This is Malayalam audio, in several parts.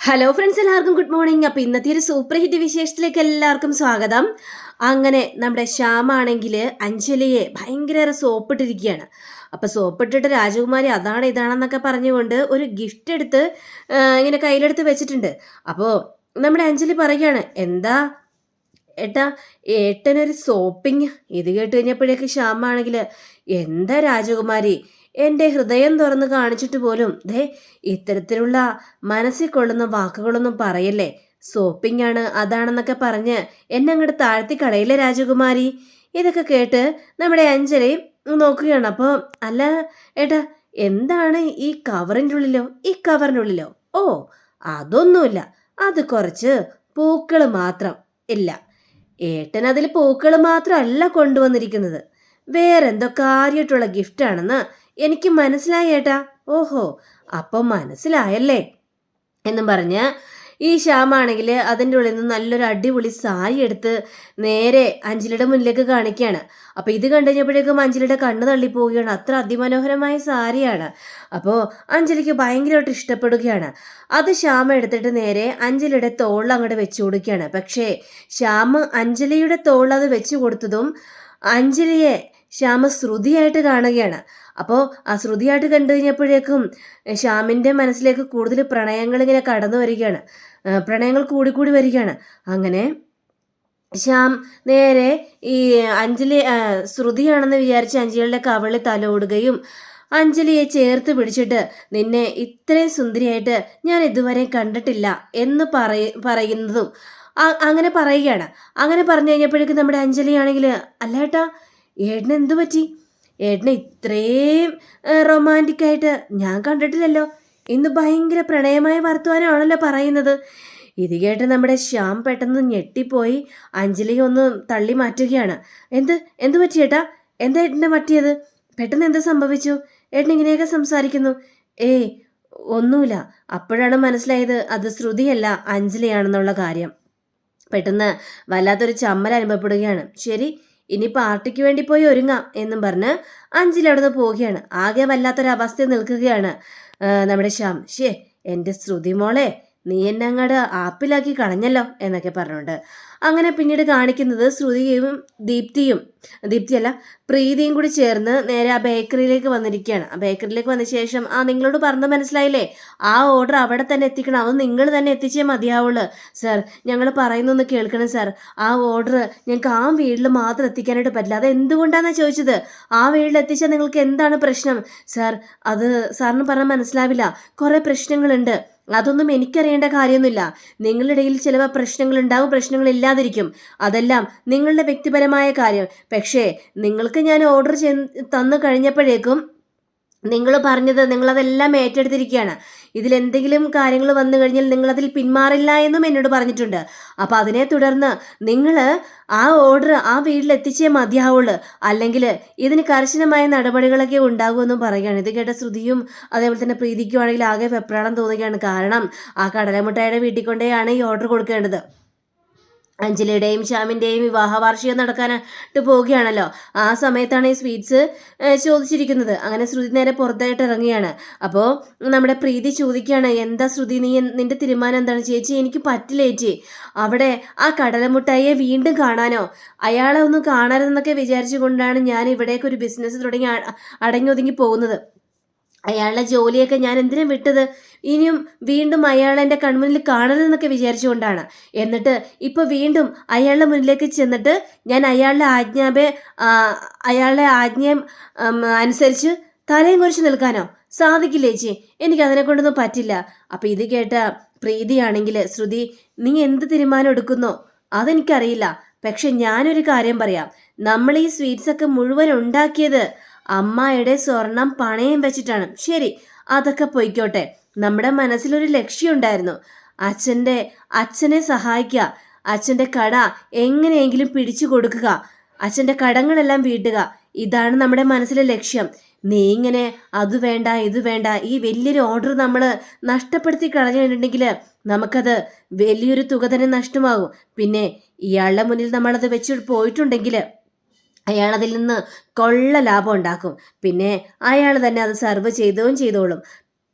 ഹലോ ഫ്രണ്ട്സ് എല്ലാവർക്കും ഗുഡ് മോർണിംഗ് അപ്പോൾ ഇന്നത്തെ ഒരു സൂപ്പർ ഹിറ്റ് വിശേഷത്തിലേക്ക് എല്ലാവർക്കും സ്വാഗതം. അങ്ങനെ നമ്മുടെ ശ്യാമാണെങ്കിൽ അഞ്ജലിയെ ഭയങ്കര സോപ്പിട്ടിരിക്കുകയാണ്. അപ്പോൾ സോപ്പിട്ടിട്ട് രാജകുമാരി അതാണ് ഇതാണെന്നൊക്കെ പറഞ്ഞുകൊണ്ട് ഒരു ഗിഫ്റ്റ് എടുത്ത് ഇങ്ങനെ കയ്യിലെടുത്ത് വെച്ചിട്ടുണ്ട്. അപ്പോൾ നമ്മുടെ അഞ്ജലി പറയുകയാണ് എന്താ ഏട്ടാ ഏട്ടനൊരു സോപ്പിങ് ഇത് കേട്ട് കഴിഞ്ഞപ്പോഴേക്ക് ശ്യാമാണെങ്കിൽ എന്താ രാജകുമാരി എന്റെ ഹൃദയം തുറന്ന് കാണിച്ചിട്ട് പോലും ദേ ഇത്തരത്തിലുള്ള മനസ്സിൽ കൊള്ളുന്ന വാക്കുകളൊന്നും പറയല്ലേ? സോപ്പിംഗ് ആണ് അതാണെന്നൊക്കെ പറഞ്ഞ് എന്നെ അങ്ങോട്ട് താഴ്ത്തി കളയില്ലേ രാജകുമാരി? ഇതൊക്കെ കേട്ട് നമ്മുടെ അഞ്ജലി നോക്കുകയാണ്. അപ്പോൾ അല്ല ഏട്ടാ എന്താണ് ഈ കവറിന്റെ ഉള്ളിലോ? ഈ കവറിന്റെ ഉള്ളിലോ? ഓ അതൊന്നുമില്ല. അത് കുറച്ച് പൂക്കൾ മാത്രം. ഇല്ല. ഏട്ടൻ അതിൽ പൂക്കൾ മാത്രമല്ല കൊണ്ടുവന്നിരിക്കുന്നത്. വേറെന്തോ കാര്യമായിട്ടുള്ള ഗിഫ്റ്റാണെന്ന് എനിക്ക് മനസ്സിലായി ഏട്ടാ. ഓഹോ അപ്പം മനസ്സിലായല്ലേ? എന്നും പറഞ്ഞ് ഈ ശ്യാമാണെങ്കിൽ അതിന്റെ ഉള്ളിൽ നിന്ന് നല്ലൊരു അടിപൊളി സാരി എടുത്ത് നേരെ അഞ്ജലിയുടെ മുന്നിലേക്ക് കാണിക്കുകയാണ്. അപ്പോൾ ഇത് കണ്ടു കഴിഞ്ഞപ്പോഴേക്കും അഞ്ജലിയുടെ കണ്ണ് തള്ളിപ്പോവുകയാണ്. അത്ര അതിമനോഹരമായ സാരിയാണ്. അപ്പോൾ അഞ്ജലിക്ക് ഭയങ്കരമായിട്ട് ഇഷ്ടപ്പെടുകയാണ്. അത് ശ്യാമ എടുത്തിട്ട് നേരെ അഞ്ജലിയുടെ തോളിൽ അങ്ങോട്ട് വെച്ചു കൊടുക്കുകയാണ്. പക്ഷേ ശ്യാമ അഞ്ജലിയുടെ തോളിൽ അത് വെച്ചു കൊടുത്തതും അഞ്ജലിയെ ശ്യാമ ശ്രുതിയായിട്ട് കാണുകയാണ്. അപ്പോൾ ആ ശ്രുതിയായിട്ട് കണ്ടു കഴിഞ്ഞപ്പോഴേക്കും ശ്യാമിന്റെ മനസ്സിലേക്ക് കൂടുതൽ പ്രണയങ്ങൾ ഇങ്ങനെ കടന്നു വരികയാണ്. പ്രണയങ്ങൾ കൂടിക്കൂടി വരികയാണ്. അങ്ങനെ ശ്യാം നേരെ ഈ അഞ്ജലി ശ്രുതിയാണെന്ന് വിചാരിച്ച് അഞ്ജലിയുടെ കവളി തലോടുകയും അഞ്ജലിയെ ചേർത്ത് പിടിച്ചിട്ട് നിന്നെ ഇത്രയും സുന്ദരിയായിട്ട് ഞാൻ ഇതുവരെ കണ്ടിട്ടില്ല എന്ന് പറയ പറയുന്നതും അങ്ങനെ പറയുകയാണ്. അങ്ങനെ പറഞ്ഞു കഴിഞ്ഞപ്പോഴേക്കും നമ്മുടെ അഞ്ജലിയാണെങ്കിൽ അല്ലേട്ടാ ഏട്ടന് എന്തു പറ്റി? ഏട്ടനെ ഇത്രയും റൊമാന്റിക്കായിട്ട് ഞാൻ കണ്ടിട്ടില്ലല്ലോ. ഇന്ന് ഭയങ്കര പ്രണയമായ വർത്തമാനമാണല്ലോ പറയുന്നത്. ഇത് കേട്ട് നമ്മുടെ ശ്യാം പെട്ടെന്ന് ഞെട്ടിപ്പോയി. അഞ്ജലി ഒന്ന് തള്ളി മാറ്റുകയാണ്. എന്ത് എന്ത് പറ്റി ഏട്ടാ? എന്താ ഏട്ടനെ പറ്റിയത്? പെട്ടെന്ന് എന്ത് സംഭവിച്ചു? ഏട്ടൻ ഇങ്ങനെയൊക്കെ സംസാരിക്കുന്നു. ഏയ് ഒന്നുമില്ല. അപ്പോഴാണ് മനസ്സിലായത് അത് ശ്രുതിയല്ല അഞ്ജലിയാണെന്നുള്ള കാര്യം. പെട്ടെന്ന് വല്ലാത്തൊരു ചമ്മൽ അനുഭവപ്പെടുകയാണ്. ശരി ഇനി പാർട്ടിക്ക് വേണ്ടി പോയി ഒരുങ്ങാം എന്നും പറഞ്ഞ് അഞ്ചിൽ അവിടെ പോവുകയാണ്. ആകെ വല്ലാത്തൊരവസ്ഥയിൽ നിൽക്കുകയാണ് നമ്മുടെ ശ്യാം. ഷേ എന്റെ ശ്രുതി മോളെ നീ എന്നെ അങ്ങോട്ട് ആപ്പിലാക്കി കളഞ്ഞല്ലോ എന്നൊക്കെ പറഞ്ഞുകൊണ്ട് അങ്ങനെ പിന്നീട് കാണിക്കുന്നത് ശ്രുതിയും ദീപ്തിയും ദീപ്തിയല്ല പ്രീതിയും കൂടി ചേർന്ന് നേരെ ആ ബേക്കറിയിലേക്ക് വന്നിരിക്കുകയാണ്. ആ ബേക്കറിയിലേക്ക് വന്ന ശേഷം ആ നിങ്ങളോട് പറഞ്ഞത് മനസ്സിലായില്ലേ? ആ ഓർഡർ അവിടെ തന്നെ എത്തിക്കണം. അത് നിങ്ങൾ തന്നെ എത്തിച്ചേ മതിയാവുള്ളൂ. സർ ഞങ്ങൾ പറയുന്നൊന്ന് കേൾക്കണം സർ. ആ ഓർഡർ ഞങ്ങൾക്ക് ആ വീട്ടിൽ മാത്രം എത്തിക്കാനായിട്ട് പറ്റില്ല. അത് എന്തുകൊണ്ടാണെന്നാണ് ചോദിച്ചത്? ആ വീട്ടിൽ എത്തിച്ചാൽ നിങ്ങൾക്ക് എന്താണ് പ്രശ്നം? സാർ അത് സാറിന് പറഞ്ഞാൽ മനസ്സിലാവില്ല. കുറേ പ്രശ്നങ്ങളുണ്ട്. അതൊന്നും എനിക്കറിയേണ്ട കാര്യമൊന്നുമില്ല. നിങ്ങളുടെ ഇടയിൽ ചിലപ്പോൾ പ്രശ്നങ്ങൾ ഇല്ലാതിരിക്കും അതെല്ലാം നിങ്ങളുടെ വ്യക്തിപരമായ കാര്യം. പക്ഷേ നിങ്ങൾക്ക് ഞാൻ ഓർഡർ ചെയ്ത് തന്നു കഴിഞ്ഞപ്പോഴേക്കും നിങ്ങൾ പറഞ്ഞത് നിങ്ങളതെല്ലാം ഏറ്റെടുത്തിരിക്കുകയാണ്. ഇതിലെന്തെങ്കിലും കാര്യങ്ങൾ വന്നു കഴിഞ്ഞാൽ നിങ്ങളതിൽ പിന്മാറില്ല എന്നും എന്നോട് പറഞ്ഞിട്ടുണ്ട്. അപ്പോൾ അതിനെ തുടർന്ന് നിങ്ങൾ ആ ഓർഡർ ആ വീട്ടിൽ എത്തിച്ചേ മതിയാവുള്ളൂ. അല്ലെങ്കിൽ ഇതിന് കർശനമായ നടപടികളൊക്കെ ഉണ്ടാകുമെന്നും പറയുകയാണ്. ഇത് കേട്ട ശ്രുതിയും അതേപോലെ തന്നെ പ്രീതിക്കുവാണെങ്കിൽ ആകെ വെപ്രാളം തോന്നുകയാണ്. കാരണം ആ കടലമുട്ടായുടെ വീട്ടിൽ കൊണ്ടേയാണ് ഈ ഓർഡർ കൊടുക്കേണ്ടത്. അഞ്ജലിയുടെയും ശ്യാമിന്റെയും വിവാഹ വാർഷികം നടക്കാനായിട്ട് പോവുകയാണല്ലോ. ആ സമയത്താണ് ഈ സ്വീറ്റ്സ് ചോദിച്ചിരിക്കുന്നത്. അങ്ങനെ ശ്രുതി നേരെ പുറത്തായിട്ട് ഇറങ്ങുകയാണ്. അപ്പോൾ നമ്മുടെ പ്രീതി ചോദിക്കുകയാണ് എന്താ ശ്രുതി നീ നിന്റെ തീരുമാനം എന്താണ്? ചേച്ചി എനിക്ക് പറ്റില്ല ചേച്ചി. അവിടെ ആ കടലമുട്ടായിയെ വീണ്ടും കാണാനോ? അയാളെ ഒന്ന് കാണരുതെന്നൊക്കെ വിചാരിച്ചുകൊണ്ടാണ് ഞാൻ ഇവിടേക്ക് ഒരു ബിസിനസ് തുടങ്ങി അടങ്ങി ഒതുങ്ങി പോകുന്നത്. അയാളുടെ ജോലിയൊക്കെ ഞാൻ എന്തിനാ വിട്ടത്? ഇനിയും വീണ്ടും അയാൾ എന്റെ കൺമുന്നിൽ കാണരുതെന്നൊക്കെ വിചാരിച്ചുകൊണ്ടാണ്. എന്നിട്ട് ഇപ്പോൾ വീണ്ടും അയാളുടെ മുന്നിലേക്ക് ചെന്നിട്ട് ഞാൻ അയാളുടെ ആജ്ഞാപെ അയാളുടെ ആജ്ഞയും അനുസരിച്ച് തലയും കുറിച്ച് നിൽക്കാനോ? സാധിക്കില്ല ചേച്ചി? എനിക്ക് അതിനെ കൊണ്ടൊന്നും പറ്റില്ല. അപ്പോൾ ഇത് കേട്ട പ്രീതിയാണെങ്കിൽ ശ്രുതി നീ എന്ത് തീരുമാനം എടുക്കുന്നോ? അതെനിക്കറിയില്ല. പക്ഷെ ഞാനൊരു കാര്യം പറയാം. നമ്മൾ ഈ സ്വീറ്റ്സ് ഒക്കെ മുഴുവൻ ഉണ്ടാക്കിയത് അമ്മായിയുടെ സ്വർണം പണയം വെച്ചിട്ടാണ്. ശരി അതൊക്കെ പൊയ്ക്കോട്ടെ. നമ്മുടെ മനസ്സിലൊരു ലക്ഷ്യമുണ്ടായിരുന്നു. അച്ഛന്റെ അച്ഛനെ സഹായിക്കുക. അച്ഛന്റെ കട എങ്ങനെയെങ്കിലും പിടിച്ചു കൊടുക്കുക. അച്ഛന്റെ കടങ്ങളെല്ലാം വീട്ടുക. ഇതാണ് നമ്മുടെ മനസ്സിലെ ലക്ഷ്യം. നീ ഇങ്ങനെ അത് വേണ്ട ഇത് വേണ്ട ഈ വലിയൊരു ഓർഡർ നമ്മൾ നഷ്ടപ്പെടുത്തി കളഞ്ഞിട്ടുണ്ടെങ്കിൽ നമുക്കത് വലിയൊരു തുക തന്നെ നഷ്ടമാകും. പിന്നെ ഇയാളുടെ മുന്നിൽ നമ്മളത് വെച്ച് പോയിട്ടുണ്ടെങ്കിൽ അയാൾ അതിൽ നിന്ന് കൊള്ള ലാഭം ഉണ്ടാക്കും. പിന്നെ അയാൾ തന്നെ അത് സെർവ് ചെയ്തും ചെയ്തോളും.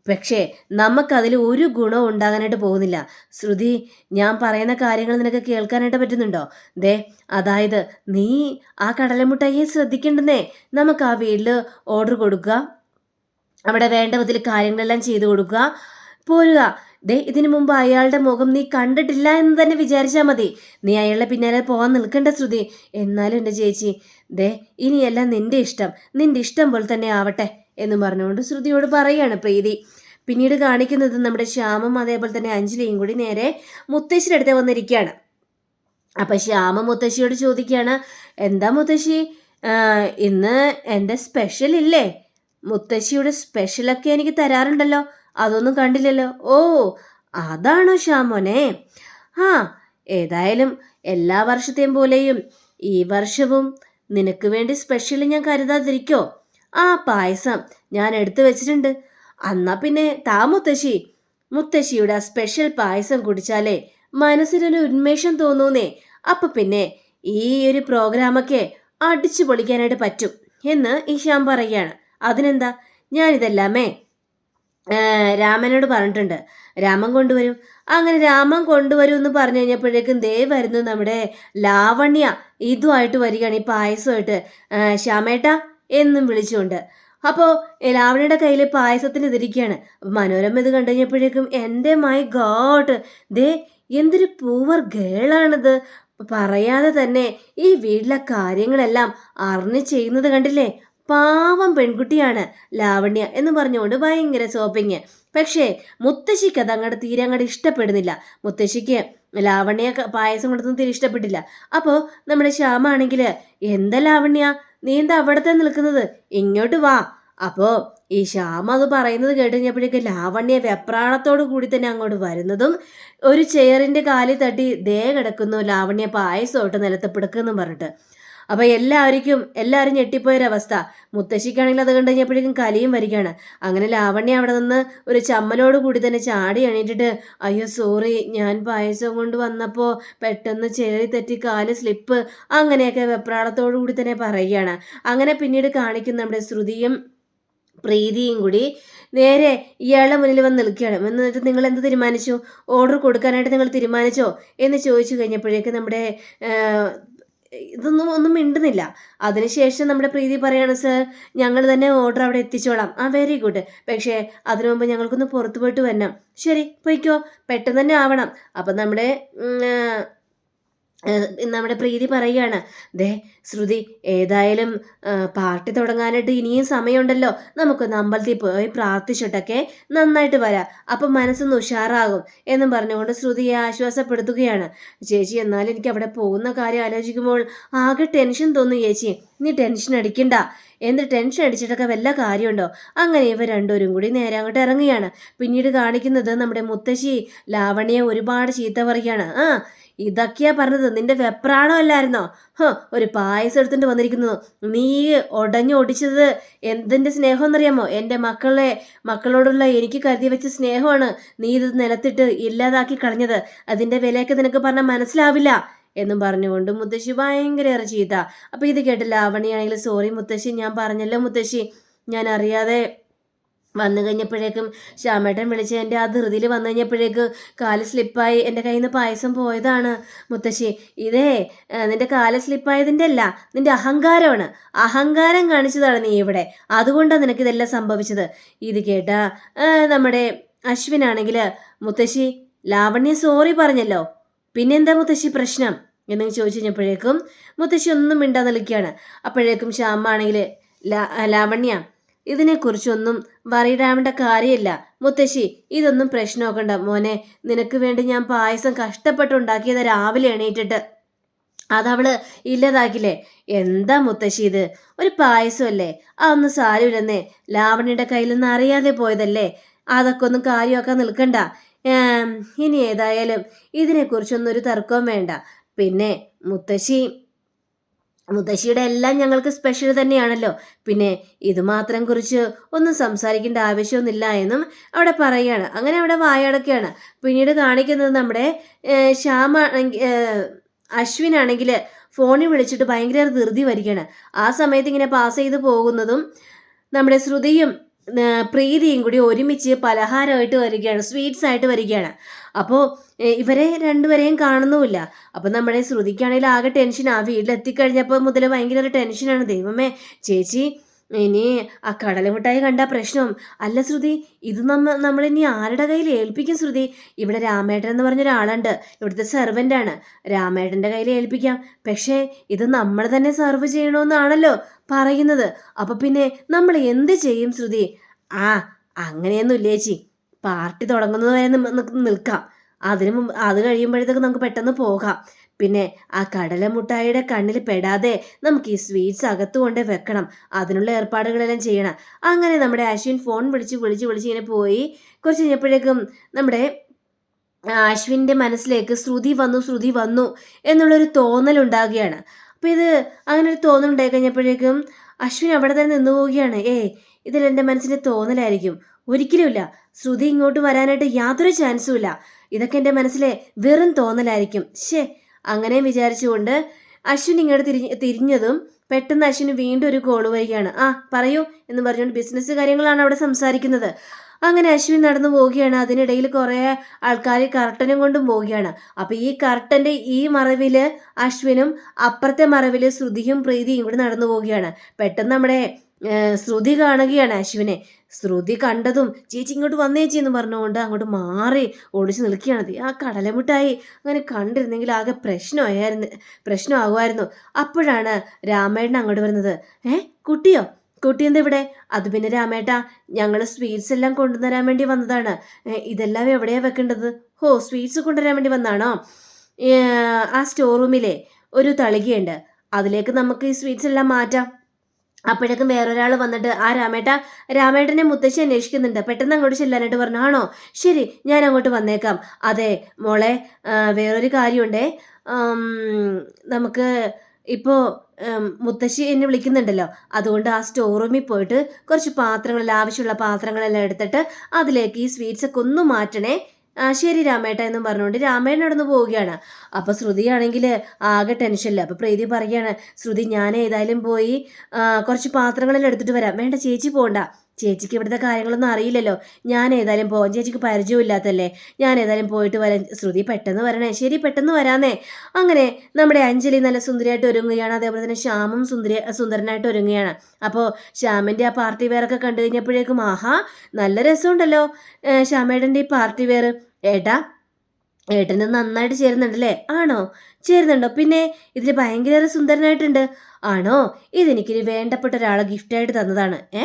പക്ഷേ നമുക്കതിൽ ഒരു ഗുണവും ഉണ്ടാകാനായിട്ട് പോകുന്നില്ല. ശ്രുതി ഞാൻ പറയുന്ന കാര്യങ്ങൾ നിനക്ക് കേൾക്കാനായിട്ട് പറ്റുന്നുണ്ടോ? ദേ അതായത് നീ ആ കടലമുട്ടായിയെ ശ്രദ്ധിക്കണ്ടെന്നേ. നമുക്ക് ആ വീട്ടിൽ ഓർഡർ കൊടുക്കുക. അവിടെ വേണ്ട വിധത്തിൽ കാര്യങ്ങളെല്ലാം ചെയ്തു കൊടുക്കുക. പോരുക. ദേ ഇതിനു മുമ്പ് അയാളുടെ മുഖം നീ കണ്ടിട്ടില്ല എന്ന് തന്നെ വിചാരിച്ചാൽ മതി. നീ അയാളുടെ പിന്നാലെ പോകാൻ നിൽക്കേണ്ട ശ്രുതി. എന്നാലും എന്റെ ചേച്ചി ദേ ഇനിയെല്ലാം നിന്റെ ഇഷ്ടം. നിന്റെ ഇഷ്ടം പോലെ തന്നെ ആവട്ടെ എന്ന് പറഞ്ഞുകൊണ്ട് ശ്രുതിയോട് പറയുകയാണ് പ്രീതി. പിന്നീട് കാണിക്കുന്നത് നമ്മുടെ ശ്യാമും അതേപോലെ തന്നെ അഞ്ജലിയും കൂടി നേരെ മുത്തശ്ശിയുടെ അടുത്ത് വന്നിരിക്കുകയാണ്. അപ്പം ശ്യാമ മുത്തശ്ശിയോട് ചോദിക്കുകയാണ് എന്താ മുത്തശ്ശി? ഇന്ന് എന്റെ സ്പെഷ്യൽ ഇല്ലേ? മുത്തശ്ശിയുടെ സ്പെഷ്യലൊക്കെ എനിക്ക് തരാറുണ്ടല്ലോ. അതൊന്നും കണ്ടില്ലല്ലോ. ഓ അതാണോ ശ്യാമോനെ? ആ ഏതായാലും എല്ലാ വർഷത്തെയും പോലെയും ഈ വർഷവും നിനക്ക് വേണ്ടി സ്പെഷ്യൽ ഞാൻ കരുതാതിരിക്കോ? ആ പായസം ഞാൻ എടുത്തു വെച്ചിട്ടുണ്ട്. അന്നാ പിന്നെ താ മുത്തശ്ശി. മുത്തശ്ശിയുടെ ആ സ്പെഷ്യൽ പായസം കുടിച്ചാലേ മനസ്സിനൊരു ഉന്മേഷം തോന്നൂന്നേ. അപ്പൊ പിന്നെ ഈ ഒരു പ്രോഗ്രാമൊക്കെ അടിച്ചു പൊളിക്കാനായിട്ട് പറ്റും എന്ന് ഈശാൻ പറയുകയാണ്. അതിനെന്താ? ഞാനിതെല്ലാമേ രാമനോട് പറഞ്ഞിട്ടുണ്ട്. രാമൻ കൊണ്ടുവരും. അങ്ങനെ രാമൻ കൊണ്ടുവരും എന്ന് പറഞ്ഞു കഴിഞ്ഞപ്പോഴേക്കും ദേ വരുന്നു നമ്മുടെ ലാവണ്യ. ഇതുമായിട്ട് വരികയാണ് ഈ പായസമായിട്ട്. ശ്യാമേട്ട എന്നും വിളിച്ചുകൊണ്ട്. അപ്പോൾ ലാവണിയുടെ കയ്യിൽ പായസത്തിന് ഇതിരിക്കുകയാണ് മനോരമ ഇത് കണ്ടു കഴിഞ്ഞപ്പോഴേക്കും എന്റെ മൈ ഗോഡ്. ദേ എന്തൊരു പൂവർ ഗേളാണിത്. പറയാതെ തന്നെ ഈ വീട്ടിലെ കാര്യങ്ങളെല്ലാം അറിഞ്ഞ് ചെയ്യുന്നത് കണ്ടില്ലേ? പാവം പെൺകുട്ടിയാണ് ലാവണ്യ എന്ന് പറഞ്ഞുകൊണ്ട് ഭയങ്കര സോപ്പിങ് പക്ഷേ മുത്തശ്ശിക്ക് അത് അങ്ങോട്ട് തീരെ അങ്ങോട്ട് ഇഷ്ടപ്പെടുന്നില്ല. മുത്തശ്ശിക്ക് ലാവണ്യ പായസം കൊടുത്തൊന്നും തീരെ ഇഷ്ടപ്പെട്ടില്ല. അപ്പോൾ നമ്മുടെ ശ്യാമാണെങ്കിൽ എന്താ ലാവണ്യ? നീ എന്താ അവിടത്തെ നിൽക്കുന്നത്? ഇങ്ങോട്ട് വാ. അപ്പോൾ ഈ ശ്യാമ അത് പറയുന്നത് കേട്ട് കഴിഞ്ഞപ്പോഴേക്ക് ലാവണ്യ വെപ്രാണത്തോടു കൂടി തന്നെ അങ്ങോട്ട് വരുന്നതും ഒരു ചെയറിന്റെ കാലിൽ തട്ടി ദേ കിടക്കുന്നു ലാവണ്യ പായസമായിട്ട് നിലത്ത് പിടുക്കുന്നു പറഞ്ഞിട്ട്. അപ്പോൾ എല്ലാവർക്കും എല്ലാവരും ഞെട്ടിപ്പോയൊരവസ്ഥ മുത്തശ്ശിക്കാണെങ്കിൽ അത് കണ്ടു കഴിഞ്ഞപ്പോഴേക്കും കലിയും വരികയാണ്. അങ്ങനെ ലാവണ്യ അവിടെ നിന്ന് ഒരു ചമ്മലോട് കൂടി തന്നെ ചാടി എണീറ്റിട്ട് അയ്യോ സോറി ഞാൻ പായസം കൊണ്ട് വന്നപ്പോൾ പെട്ടെന്ന് ചേറി തെറ്റി കാൽ സ്ലിപ്പ് അങ്ങനെയൊക്കെ വെപ്രാളത്തോടു കൂടി തന്നെ പറയുകയാണ്. അങ്ങനെ പിന്നീട് കാണിക്കുന്ന നമ്മുടെ ശ്രുതിയും പ്രീതിയും കൂടി നേരെ ഇയാളുടെ മുന്നിൽ വന്ന് നിൽക്കുകയാണ്. എന്നിട്ട് നിങ്ങൾ എന്ത് തീരുമാനിച്ചു? ഓർഡർ കൊടുക്കാനായിട്ട് നിങ്ങൾ തീരുമാനിച്ചോ? എന്ന് ചോദിച്ചു കഴിഞ്ഞപ്പോഴേക്ക് നമ്മുടെ ഇതൊന്നും ഒന്നും മിണ്ടുന്നില്ല. അതിനുശേഷം നമ്മുടെ പ്രീതി പറയാണ് സർ ഞങ്ങൾ തന്നെ ഓർഡർ അവിടെ എത്തിച്ചോളാം. ആ വെരി ഗുഡ് പക്ഷേ അതിനു മുമ്പ് ഞങ്ങൾക്കൊന്ന് പുറത്തു പോയിട്ട് വരണം. ശരി പോയിക്കോ. പെട്ടെന്ന് തന്നെ ആവണം. അപ്പം നമ്മുടെ നമ്മുടെ പ്രീതി പറയുകയാണ് ദേ ശ്രുതി ഏതായാലും പാർട്ടി തുടങ്ങാനായിട്ട് ഇനിയും സമയമുണ്ടല്ലോ. നമുക്കൊന്ന് അമ്പലത്തിൽ പോയി പ്രാർത്ഥിച്ചിട്ടൊക്കെ നന്നായിട്ട് വരാം. അപ്പം മനസ്സൊന്ന് ഉഷാറാകും എന്നും പറഞ്ഞുകൊണ്ട് ശ്രുതിയെ ആശ്വാസപ്പെടുത്തുകയാണ്. ചേച്ചി എന്നാലും എനിക്ക് അവിടെ പോകുന്ന കാര്യം ആലോചിക്കുമ്പോൾ ആകെ ടെൻഷൻ തോന്നും ചേച്ചി. നീ ടെൻഷൻ അടിക്കണ്ട. എന്ത് ടെൻഷൻ അടിച്ചിട്ടൊക്കെ വല്ല കാര്യമുണ്ടോ? അങ്ങനെ ഇവ രണ്ടുപേരും കൂടി നേരെ അങ്ങോട്ട് ഇറങ്ങുകയാണ്. പിന്നീട് കാണിക്കുന്നത് നമ്മുടെ മുത്തശ്ശി ലാവണിയെ ഒരുപാട് ചീത്ത പറയുകയാണ് ആ ഇതൊക്കെയാ പറഞ്ഞത്. നിന്റെ വെപ്രാണോ അല്ലായിരുന്നോ? ഹോ ഒരു പായസം എടുത്തിട്ട് വന്നിരിക്കുന്നു. നീ ഒടഞ്ഞു ഒടിച്ചത് എന്തിന്റെ സ്നേഹം എന്നറിയാമോ എന്റെ മക്കളെ മക്കളോടുള്ള എനിക്ക് കരുതി വെച്ച സ്നേഹമാണ് നീ ഇത് നിലത്തിട്ട് ഇല്ലാതാക്കി കളഞ്ഞത്. അതിന്റെ വിലയൊക്കെ നിനക്ക് പറഞ്ഞാൽ മനസ്സിലാവില്ല എന്നും പറഞ്ഞുകൊണ്ട് മുത്തശ്ശി ഭയങ്കര ഏറെ ചീത്ത. അപ്പോൾ ഇത് കേട്ടില്ല അവണിയാണെങ്കിൽ സോറി മുത്തശ്ശി ഞാൻ പറഞ്ഞല്ലോ മുത്തശ്ശി. ഞാൻ അറിയാതെ വന്നു കഴിഞ്ഞപ്പോഴേക്കും ശ്യാമേട്ടൻ വിളിച്ച് എന്റെ ആ ധൃതിയിൽ വന്നു കഴിഞ്ഞപ്പോഴേക്ക് കാൽ സ്ലിപ്പായി എന്റെ കയ്യിൽ നിന്ന് പായസം പോയതാണ്. മുത്തശ്ശി ഇതേ നിന്റെ കാൽ സ്ലിപ്പായതിന്റെ അല്ല നിന്റെ അഹങ്കാരമാണ്. അഹങ്കാരം കാണിച്ചതാണ് നീ ഇവിടെ. അതുകൊണ്ടാണ് നിനക്ക് ഇതെല്ലാം സംഭവിച്ചത്. ഇത് കേട്ട നമ്മുടെ അശ്വിനാണെങ്കിൽ മുത്തശ്ശി ലാവണ്യ സോറി പറഞ്ഞല്ലോ. പിന്നെന്താ മുത്തശ്ശി പ്രശ്നം? എന്ന് ചോദിച്ചു കഴിഞ്ഞപ്പോഴേക്കും മുത്തശ്ശി ഒന്നും മിണ്ടാതെ നിൽക്കുകയാണ്. അപ്പോഴേക്കും ശ്യാമാണെങ്കിൽ ലാവണ്യ ഇതിനെക്കുറിച്ചൊന്നും വറിയിടാവേണ്ട കാര്യമില്ല. മുത്തശ്ശി ഇതൊന്നും പ്രശ്നമാക്കണ്ട. മോനെ നിനക്ക് വേണ്ടി ഞാൻ പായസം കഷ്ടപ്പെട്ടുണ്ടാക്കിയത് രാവിലെ എണീറ്റിട്ട്. അതവൾ ഇല്ലതാക്കില്ലേ? എന്താ മുത്തശ്ശി ഇത്? ഒരു പായസമല്ലേ? അതൊന്നും സാരമില്ലെന്നേ. ലാവണിയുടെ കയ്യിൽ നിന്ന് അറിയാതെ പോയതല്ലേ? അതൊക്കെ ഒന്നും കാര്യമാക്കാൻ നിൽക്കണ്ട. ഇനി ഏതായാലും ഇതിനെക്കുറിച്ചൊന്നും ഒരു തർക്കവും വേണ്ട. പിന്നെ മുത്തശ്ശി മുത്തശ്ശിയുടെ എല്ലാം ഞങ്ങൾക്ക് സ്പെഷ്യൽ തന്നെയാണല്ലോ. പിന്നെ ഇത് മാത്രം കുറിച്ച് ഒന്നും സംസാരിക്കേണ്ട ആവശ്യമൊന്നുമില്ല എന്നും അവിടെ പറയുകയാണ് അങ്ങനെ അവിടെ വായടക്കുകയാണ്. പിന്നീട് കാണിക്കുന്നത് നമ്മുടെ ശ്യാമാണെങ്കിൽ അശ്വിനാണെങ്കിൽ ഫോണിൽ വിളിച്ചിട്ട് ഭയങ്കര ധൃതി വരികയാണ്. ആ സമയത്ത് ഇങ്ങനെ പാസ് ചെയ്ത് പോകുന്നതും നമ്മുടെ ശ്രുതിയും പ്രീതിയും കൂടി ഒരുമിച്ച് പലഹാരമായിട്ട് വരികയാണ് സ്വീറ്റ്സ് ആയിട്ട് വരികയാണ്. അപ്പോൾ ഇവരെ രണ്ടുപേരെയും കാണുന്നുമില്ല. അപ്പോൾ നമ്മുടെ ശ്രുതിക്കാണെങ്കിൽ ആകെ ടെൻഷൻ ആ. വീട്ടിലെത്തിക്കഴിഞ്ഞപ്പോൾ മുതൽ ഭയങ്കര ടെൻഷനാണ് ദൈവമേ ചേച്ചി ഇനി ആ കടലമിഠായി കണ്ട പ്രശ്നം. അല്ല ശ്രുതി ഇത് നമ്മ നമ്മളിനി ആരുടെ കയ്യിൽ ഏൽപ്പിക്കും ശ്രുതി? ഇവിടെ രാമേട്ടൻ എന്ന് പറഞ്ഞ ഒരാളുണ്ട് ഇവിടുത്തെ സെർവന്റ് ആണ്. രാമേട്ടന്റെ കയ്യിൽ ഏൽപ്പിക്കാം. പക്ഷേ ഇത് നമ്മൾ തന്നെ സെർവ് ചെയ്യണമെന്നാണല്ലോ പറയുന്നത്. അപ്പം പിന്നെ നമ്മൾ എന്ത് ചെയ്യും ശ്രുതി? ആ അങ്ങനെയൊന്നും ഇല്ലേച്ചി പാർട്ടി തുടങ്ങുന്നത് വരെ നിൽക്കാം. അതിന് മുമ്പ് അത് കഴിയുമ്പോഴത്തേക്ക് നമുക്ക് പെട്ടെന്ന് പോകാം. പിന്നെ ആ കടലമുട്ടായിയുടെ കണ്ണിൽ പെടാതെ നമുക്ക് ഈ സ്വീറ്റ്സ് അകത്ത് കൊണ്ട് വെക്കണം. അതിനുള്ള ഏർപ്പാടുകളെല്ലാം ചെയ്യണം. അങ്ങനെ നമ്മുടെ അശ്വിൻ ഫോൺ വിളിച്ച് വിളിച്ച് വിളിച്ച് ഇങ്ങനെ പോയി. കുറച്ച് കഴിഞ്ഞപ്പോഴേക്കും നമ്മുടെ അശ്വിന്റെ മനസ്സിലേക്ക് ശ്രുതി വന്നു ശ്രുതി വന്നു എന്നുള്ളൊരു തോന്നലുണ്ടാകുകയാണ് അപ്പോൾ ഇത് അങ്ങനെ ഒരു തോന്നൽ ഉണ്ടായി കഴിഞ്ഞപ്പോഴേക്കും അശ്വിൻ അവിടെ തന്നെ നിന്നു പോവുകയാണ്. ഏ എന്റെ മനസ്സിന്റെ തോന്നലായിരിക്കും. ഒരിക്കലുമില്ല. ശ്രുതി ഇങ്ങോട്ട് വരാനായിട്ട് യാതൊരു ചാൻസും ഇല്ല. ഇതൊക്കെ എന്റെ മനസ്സിലെ വെറും തോന്നലായിരിക്കും. ഷേ അങ്ങനെ വിചാരിച്ചുകൊണ്ട് അശ്വിൻ ഇങ്ങോട്ട് തിരി തിരിഞ്ഞതും പെട്ടെന്ന് അശ്വിന് വീണ്ടും ഒരു കോൾ വരികയാണ്. ആ പറയൂ എന്ന് പറഞ്ഞുകൊണ്ട് ബിസിനസ് കാര്യങ്ങളാണ് അവിടെ സംസാരിക്കുന്നത്. അങ്ങനെ അശ്വിൻ നടന്നു പോവുകയാണ്. അതിനിടയിൽ കുറേ ആൾക്കാർ കർട്ടനും കൊണ്ടും പോവുകയാണ്. അപ്പോൾ ഈ കർട്ടന്റെ ഈ മറവിൽ അശ്വിനും അപ്പുറത്തെ മറവിൽ ശ്രുതിയും പ്രീതിയും കൂടി നടന്നു പോവുകയാണ്. പെട്ടെന്ന് നമ്മുടെ ശ്രുതി കാണുകയാണ് അശ്വിനെ. ശ്രുതി കണ്ടതും ചേച്ചി ഇങ്ങോട്ട് വന്നേച്ചി എന്ന് പറഞ്ഞുകൊണ്ട് അങ്ങോട്ട് മാറി ഓടിച്ചു നിൽക്കുകയാണ്. ദേ ആ കടലമിട്ടായി അങ്ങനെ കണ്ടിരുന്നെങ്കിൽ ആകെ പ്രശ്നമായിരുന്നു പ്രശ്നമാകുമായിരുന്നു. അപ്പോഴാണ് രാമേട്ടൻ അങ്ങോട്ട് വരുന്നത്. ഏ കുട്ടിയോ? കുട്ടി എന്താ ഇവിടെ? അത് പിന്നെ രാമേട്ട ഞങ്ങൾ സ്വീറ്റ്സ് എല്ലാം കൊണ്ടുവരാൻ വേണ്ടി വന്നതാണ്. ഇതെല്ലാം എവിടെയാണ് വെക്കേണ്ടത്? ഹോ സ്വീറ്റ്സ് കൊണ്ടുവരാൻ വേണ്ടി വന്നാണോ? ആ സ്റ്റോർ റൂമിലെ ഒരു തളികയുണ്ട്. അതിലേക്ക് നമുക്ക് ഈ സ്വീറ്റ്സ് എല്ലാം മാറ്റാം. അപ്പോഴേക്കും വേറൊരാൾ വന്നിട്ട് ആ രാമേട്ട രാമേട്ടനെ മുത്തശ്ശി അന്വേഷിക്കുന്നുണ്ട്. പെട്ടെന്ന് അങ്ങോട്ട് ചെല്ലാനായിട്ട് പറഞ്ഞു. ആണോ? ശരി ഞാൻ അങ്ങോട്ട് വന്നേക്കാം. അതെ മോളെ വേറൊരു കാര്യമുണ്ടേ. നമുക്ക് ഇപ്പോൾ മുത്തശ്ശി എന്നെ വിളിക്കുന്നുണ്ടല്ലോ. അതുകൊണ്ട് ആ സ്റ്റോർ റൂമിൽ പോയിട്ട് കുറച്ച് പാത്രങ്ങളിൽ ആവശ്യമുള്ള പാത്രങ്ങളെല്ലാം എടുത്തിട്ട് അതിലേക്ക് ഈ സ്വീറ്റ്സൊക്കെ ഒന്ന് മാറ്റണേ. ആ ശരി രാമേട്ട എന്നും പറഞ്ഞുകൊണ്ട് രാമേട്ടൻ നടന്നു പോവുകയാണ്. അപ്പോൾ ശ്രുതിയാണെങ്കിൽ ആകെ ടെൻഷനില്ല അപ്പോൾ പ്രീതി പറയുകയാണ് ശ്രുതി ഞാൻ ഏതായാലും പോയി കുറച്ച് പാത്രങ്ങളെല്ലാം എടുത്തിട്ട് വരാം. വേണ്ട ചേച്ചി പോകണ്ട ചേച്ചിക്ക് ഇവിടുത്തെ കാര്യങ്ങളൊന്നും അറിയില്ലല്ലോ. ഞാൻ ഏതായാലും പോകാം ചേച്ചിക്ക് പരിചയമില്ലാത്തല്ലേ ഞാൻ ഏതായാലും പോയിട്ട് വരാം. ശ്രുതി പെട്ടെന്ന് വരണേ. ശരി പെട്ടെന്ന് വരാന്നേ. അങ്ങനെ നമ്മുടെ അഞ്ജലി നല്ല സുന്ദരിയായിട്ട് ഒരുങ്ങുകയാണ്. അതേപോലെ തന്നെ ശ്യാമും സുന്ദരി സുന്ദരനായിട്ട് ഒരുങ്ങുകയാണ്. അപ്പോൾ ശ്യാമിന്റെ ആ പാർട്ടി വെയറൊക്കെ കണ്ടു കഴിഞ്ഞപ്പോഴേക്കും ആഹാ നല്ല രസമുണ്ടല്ലോ. ശ്യാമേടന്റെ ഈ പാർട്ടി വെയർ. ഏട്ടാ ഏട്ടന് നന്നായിട്ട് ചേരുന്നുണ്ടല്ലേ? ആണോ? ചേരുന്നുണ്ടോ? പിന്നെ ഇതിൽ ഭയങ്കര സുന്ദരനായിട്ടുണ്ട്. ആണോ? ഇതെനിക്കൊരു വേണ്ടപ്പെട്ട ഒരാളെ ഗിഫ്റ്റായിട്ട് തന്നതാണ്. ഏ?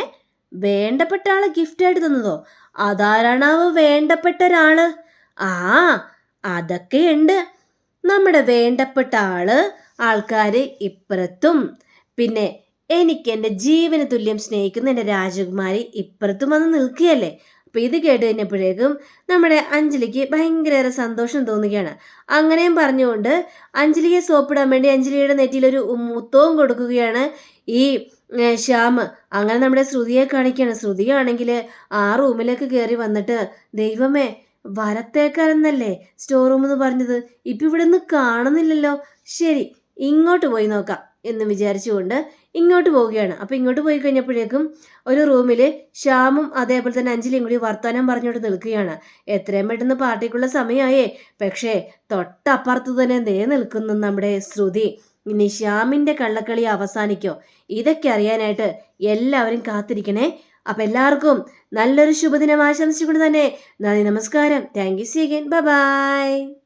വേണ്ടപ്പെട്ട ആളെ ഗിഫ്റ്റായിട്ട് തന്നതോ? അതാരാണാവോ വേണ്ടപ്പെട്ട ഒരാൾ ആ അതൊക്കെയുണ്ട്. നമ്മുടെ വേണ്ടപ്പെട്ട ആൾ ആൾക്കാര് ഇപ്പുറത്തും. പിന്നെ എനിക്ക് എന്റെ ജീവന് തുല്യം സ്നേഹിക്കുന്ന എന്റെ രാജകുമാരി ഇപ്പുറത്തും വന്ന് നിൽക്കുകയല്ലേ? അപ്പോൾ ഇത് കേട്ട് കഴിഞ്ഞപ്പോഴേക്കും നമ്മുടെ അഞ്ജലിക്ക് ഭയങ്കര സന്തോഷം തോന്നുകയാണ്. അങ്ങനെയും പറഞ്ഞുകൊണ്ട് അഞ്ജലിയെ സോപ്പിടാൻ വേണ്ടി അഞ്ജലിയുടെ നെറ്റിയിലൊരു മുത്തവും കൊടുക്കുകയാണ് ഈ ഏ, ശ്യാമ് അങ്ങനെ നമ്മുടെ ശ്രുതിയെ കാണിക്കുകയാണ് ശ്രുതിയാണെങ്കിൽ ആ റൂമിലേക്ക് കയറി വന്നിട്ട് ദൈവമേ വലത്തേക്കാരെന്നല്ലേ സ്റ്റോർ റൂം എന്ന് പറഞ്ഞത്? ഇപ്പം ഇവിടെ നിന്ന് കാണുന്നില്ലല്ലോ. ശരി ഇങ്ങോട്ട് പോയി നോക്കാം എന്ന് വിചാരിച്ചുകൊണ്ട് ഇങ്ങോട്ട് പോവുകയാണ്. അപ്പോൾ ഇങ്ങോട്ട് പോയി കഴിഞ്ഞപ്പോഴേക്കും ഒരു റൂമിൽ ശ്യാമും അതേപോലെ തന്നെ അഞ്ജലിയും കൂടി വർത്തമാനം പറഞ്ഞുകൊണ്ട് നിൽക്കുകയാണ്. എത്രയും പെട്ടെന്ന് പാർട്ടിക്കുള്ള സമയമായേ പക്ഷേ തൊട്ടപ്പുറത്ത് തന്നെ നേ നിൽക്കുന്നു നമ്മുടെ ശ്രുതി. ഇനി ശ്യാമിന്റെ കള്ളക്കളി അവസാനിക്കോ? ഇതൊക്കെ അറിയാനായിട്ട് എല്ലാവരും കാത്തിരിക്കണേ. അപ്പം എല്ലാവർക്കും നല്ലൊരു ശുഭദിനം ആശംസിച്ചുകൊണ്ട് തന്നെ നന്ദി നമസ്കാരം. Thank you see again bye